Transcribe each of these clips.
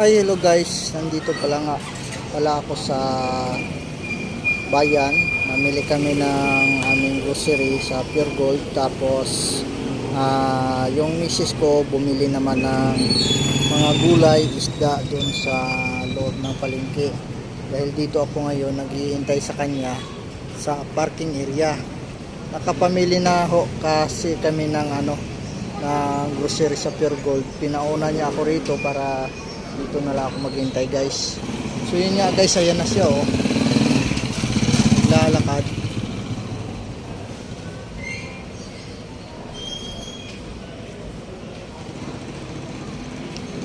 Hi, hello guys. Nandito pala nga pala ako sa bayan. Namili kami ng aming grocery sa Pure Gold. Tapos ah, yung misis ko bumili naman ng mga gulay, isda doon sa loob ng palengke. Dahil dito ako ngayon naghihintay sa kanya sa parking area. Nakapamili na ho kasi kami ng ano ng grocery sa Pure Gold. Pinauna niya ako rito para dito na lang ako maghintay guys. So yun nga guys, ayan na siya oh. Lalakad.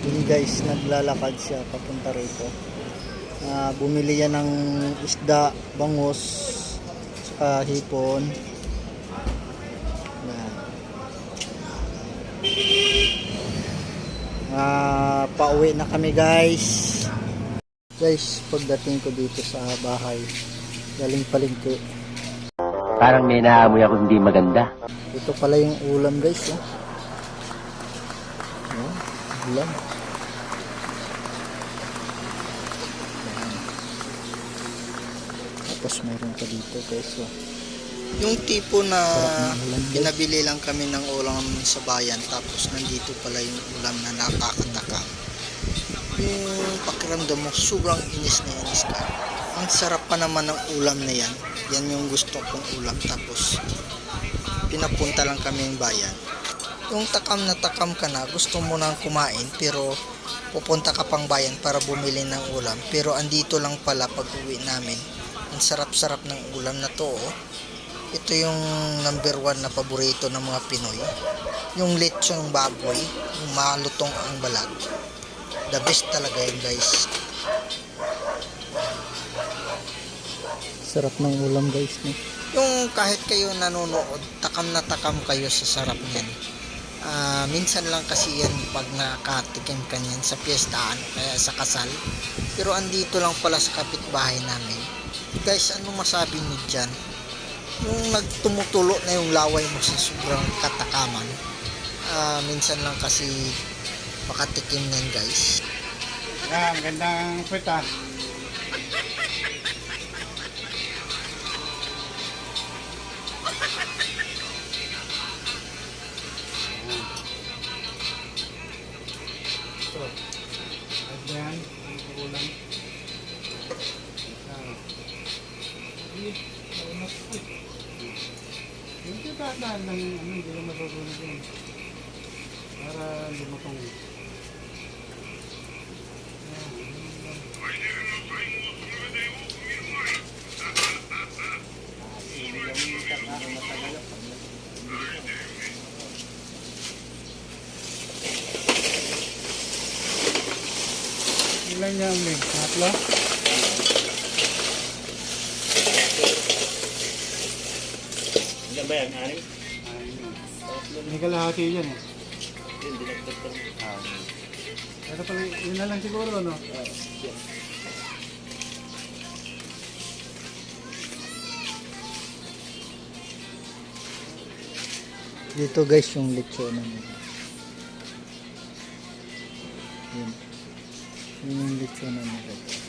Yun guys, naglalakad siya papunta rito. Ah, bumili yan ng isda, bangus, saka hipon. Yan. Ah, pauwi na kami guys. Guys, pagdating ko dito sa bahay, galing palengke. Parang may naamoy ako hindi maganda. Ito pala yung ulam guys, oh. Oh, ulam. Tapos meron pa dito guys, oh. Yung tipo na pinabili lang kami ng ulam sa bayan tapos nandito pala yung ulam na nakakataka. Yung pakiramdam mo, sobrang inis na inis ka. Ang sarap pa naman ng ulam na yan. Yan yung gusto kong ulam tapos pinapunta lang kami yung bayan. Yung takam na takam ka na, gusto mo nang kumain pero pupunta ka pang bayan para bumili ng ulam. Pero andito lang pala pag uwi namin. Ang sarap-sarap ng ulam na to. Oh. Ito yung number one na paborito ng mga Pinoy. Yung lechong baboy, yung malutong ang balat. The best talaga yun guys. sarap ng ulam guys, no? Yung kahit kayo nanonood, takam na takam kayo sa sarap niyan. Ah, minsan lang kasi yan pag nakatikim ka niyan sa piyestaan, kaya sa kasal. Pero andito lang pala sa kapitbahay namin. Guys, ano masabi niyo dyan? Yung nagtumutulo na yung laway mo sa sobrang katakaman. Ah, minsan lang kasi makatikim niyan guys. Yan, gandang puwita. Ito. At yan, ang. Yan. Eh. Yung titataan ng ano, hindi na masusunod yun. Para lumutong. Ilan niya ang Tatlo? Ilan ba yan? Anim? May kalahati yan eh. Ah. Ito pala, yun na lang siguro, no? Dito guys, yung lechonan nila. Yun. Yun yung lechonan nila.